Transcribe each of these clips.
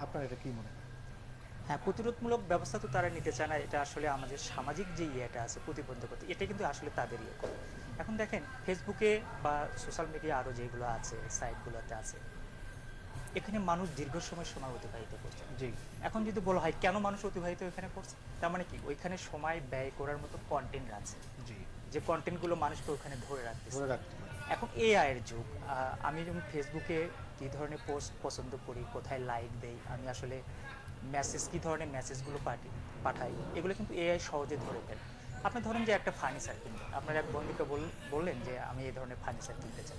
আপনার এটা কি মনে হয়? হ্যাঁ প্রতিরোধমূলক ব্যবস্থা তো তারা নিতে চায় না এটা আসলে আমাদের সামাজিক যে ইয়েটা আছে প্রতিবন্ধকতা এটা কিন্তু আসলে তাদের ইয়ে করে এখন দেখেন ফেসবুকে বা সোশ্যাল মিডিয়া আরও যেগুলো আছে সাইটগুলোতে আছে এখানে মানুষ দীর্ঘ সময় সময় অতিবাহিত করছে। জি। এখন যদি বলা হয় কেন মানুষ অতিবাহিত এখানে করছে? তার মানে কি? ওইখানে সময় ব্যয় করার মতো কন্টেন্ট আছে। জি। যে কন্টেন্টগুলো মানুষকে ওখানে ধরে রাখতেছে। ধরে রাখতে। এখন এআই এর যুগ। আমি যেমন ফেসবুকে কী ধরনের পোস্ট পছন্দ করি, কোথায় লাইক দেই, আমি আসলে মেসেজ কী ধরনের মেসেজগুলো পাঠি, পাঠাই, এগুলো কিন্তু এআই সহজে ধরে ফেলে। আপনি ধরেন যে একটা ফার্নিচার কিনবেন আপনার এক বন্ধুকে বললেন যে, আমি এই ধরনের ফার্নিচার কিনতে চাই।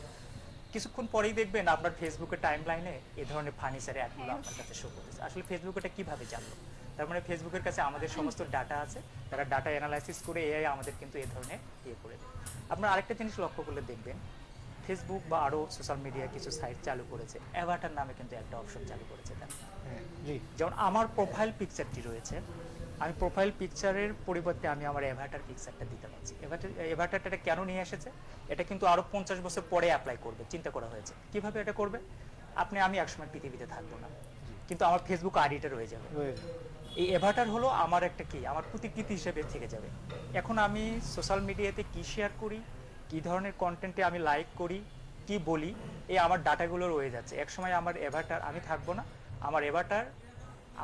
কিছুক্ষণ পরেই দেখবেন আপনার ফেসবুকের টাইম লাইনে এই ধরনের ফার্নিচারের অ্যাডগুলো আপনার কাছে শো করতেছে। আসলে ফেসবুক এটা কীভাবে জানলো? তার মানে ফেসবুকের কাছে আমাদের সমস্ত ডাটা আছে, তারা ডাটা অ্যানালাইসিস করে এআই আমাদের কিন্তু এই ধরনের ইয়ে করে দেয়। আপনার আরেকটা জিনিস লক্ষ্য করলে দেখবেন ফেসবুক বা আরও সোশ্যাল মিডিয়া কিছু সাইট চালু করেছে। অ্যাভাটার নামে কিন্তু একটা অপশন চালু করেছে তারা। হ্যাঁ জি। যেমন আমার প্রোফাইল পিকচারটি রয়েছে আমি প্রোফাইল পিকচারের পরিবর্তে আমি আমার অ্যাভাটার পিকচারটা দিতে পারছি। এভাটার অ্যাভাটারটা কেন নিয়ে এসেছে? এটা কিন্তু আরও পঞ্চাশ বছর পরে অ্যাপ্লাই করবে চিন্তা করা হয়েছে। কীভাবে এটা করবে? আপনি আমি একসময় পৃথিবীতে থাকব না। কিন্তু আমার ফেসবুক আইডিটা রয়ে যাবে। এই এভাটার হলো আমার একটা কি? আমার প্রতিকৃতি হিসেবে থেকে যাবে। এখন আমি সোশ্যাল মিডিয়াতে কি শেয়ার করি? কি ধরনের কন্টেন্টে আমি লাইক করি, কি বলি এই আমার ডাটাগুলো রয়ে যাচ্ছে। একসময় আমার এভাটার আমি থাকব না, আমার এভাটার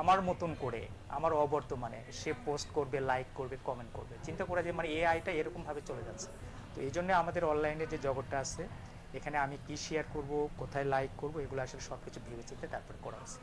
আমার মতন করে, আমার অবর্তমানে সে পোস্ট করবে লাইক করবে কমেন্ট করবে। চিন্তা করা যে মানে এআইটা এরকমভাবে চলে যাচ্ছে। তো এই জন্য আমাদের অনলাইনে যে জগৎটা আছে, এখানে আমি কি শেয়ার করব, কোথায় লাইক করব, এগুলো আসলে সব কিছু ভেবে চিন্তে তারপরে করা হচ্ছে।